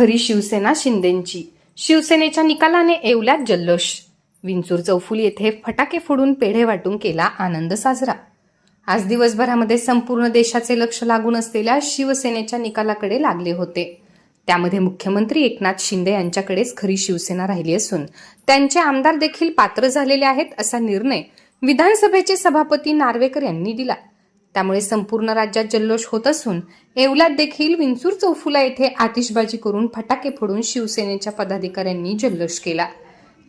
घरी शिवसेना शिंदेंची. शिवसेनेच्या निकालाने येवल्यात जल्लोष. विंचूर चौफुली येथे फटाके फोडून पेढे वाटून केला आनंद साजरा. आज दिवसभरामध्ये संपूर्ण देशाचे लक्ष लागून असलेल्या शिवसेनेच्या निकालाकडे लागले होते. त्यामध्ये मुख्यमंत्री एकनाथ शिंदे यांच्याकडेच खरी शिवसेना राहिली असून त्यांचे आमदार देखील पात्र झालेले आहेत असा निर्णय विधानसभेचे सभापती नार्वेकर यांनी दिला. त्यामुळे संपूर्ण राज्यात जल्लोष होत असून येवल्यात देखील विंचूर चौफुला येथे आतिषबाजी करून फटाके फोडून शिवसेनेच्या पदाधिकाऱ्यांनी जल्लोष केला.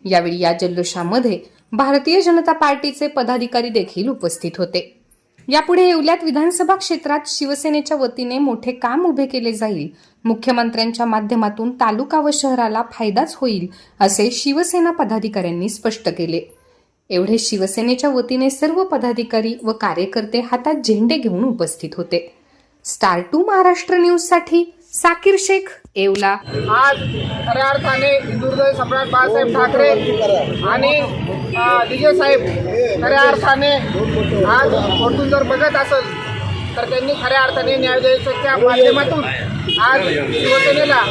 यावेळी या जल्लोषामध्ये भारतीय जनता पार्टीचे पदाधिकारी देखील उपस्थित होते. यापुढे येवल्यात विधानसभा क्षेत्रात शिवसेनेच्या वतीने मोठे काम उभे केले जाईल. मुख्यमंत्र्यांच्या माध्यमातून तालुका व शहराला फायदाच होईल असे शिवसेना पदाधिकाऱ्यांनी स्पष्ट केले. एवढे शिवसेनेच्या वतीने सर्व पदाधिकारी व कार्यकर्ते हातात झेंडे घेऊन उपस्थित होते. स्टार टू महाराष्ट्र न्यूजसाठी साकीर शेख येवला. आज खऱ्या अर्थाने हिंदुहृदय सम्राट बाळासाहेब ठाकरे आणि विजय साहेब खऱ्या अर्थाने आज वरतून जर बघत असेल तर त्यांनी खऱ्या अर्थाने न्याय माध्यमातून आज शिवसेनेला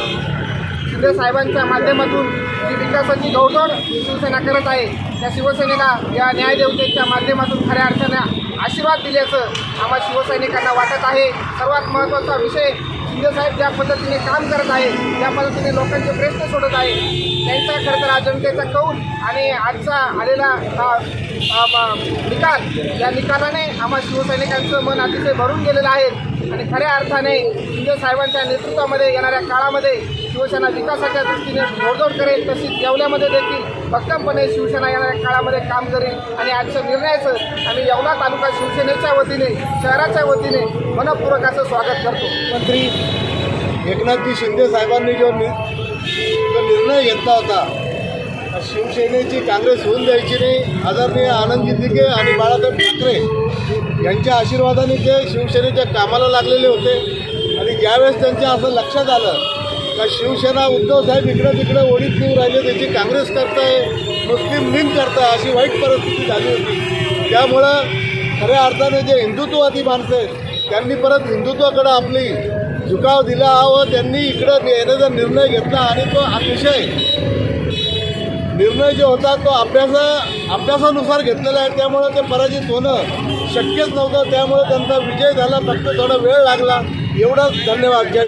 शिंदे साहेबांच्या माध्यमातून जी विकासाची गौडोड शिवसेना करत आहे त्या शिवसेनेला या न्यायदेवतेच्या माध्यमातून खऱ्या अर्थानं आशीर्वाद दिल्याचं आम्हा शिवसैनिकांना वाटत आहे. सर्वात महत्त्वाचा विषय शिंदेसाहेब ज्या पद्धतीने काम करत आहे ज्या पद्धतीने लोकांचे प्रश्न सोडत आहे त्यांचा खरं तर हा जनतेचा कौल आणि आजचा आलेला हा निकाल या निकालाने आम्हा शिवसैनिकांचं मन अतिशय भरून गेलेलं आहे. आणि खऱ्या अर्थाने शिंदेसाहेबांच्या नेतृत्वामध्ये येणाऱ्या काळामध्ये शिवसेना विकासाच्या दृष्टीने जोडजोड करेल तशीच येवल्यामध्ये देखील भक्कमपणे शिवसेना येणाऱ्या काळामध्ये काम करेल. आणि आजच्या निर्णयाचं आम्ही येवला तालुका शिवसेनेच्या वतीने शहराच्या वतीने मनपूर्वक असं स्वागत करतो. मंत्री एकनाथजी शिंदे साहेबांनी जो निर्णय घेतला होता शिवसेनेची काँग्रेस होऊन द्यायची नाही आदरणीय आनंदजी दिघे आणि बाळासाहेब ठाकरे यांच्या आशीर्वादाने ते शिवसेनेच्या कामाला लागलेले होते. आणि ज्यावेळेस त्यांच्या असं लक्षात आलं का शिवसेना उद्धव साहेब इकडं तिकडं ओढीत नेऊ राहिले त्याची काँग्रेस करताय मुस्लिम लीग करताय अशी वाईट परिस्थिती झाली होती. त्यामुळं खऱ्या अर्थाने जे हिंदुत्ववादी माणसं आहेत त्यांनी परत हिंदुत्वाकडं आपली झुकाव दिला व त्यांनी इकडं येण्याचा निर्णय घेतला आणि तो अतिशय निर्णय जो होता तो अभ्यासा अभ्यासानुसार घेतलेला आहे. त्यामुळं ते पराजित होणं शक्यच नव्हतं. त्यामुळे त्यांचा विजय झाला फक्त थोडा वेळ लागला. एवढाच धन्यवाद.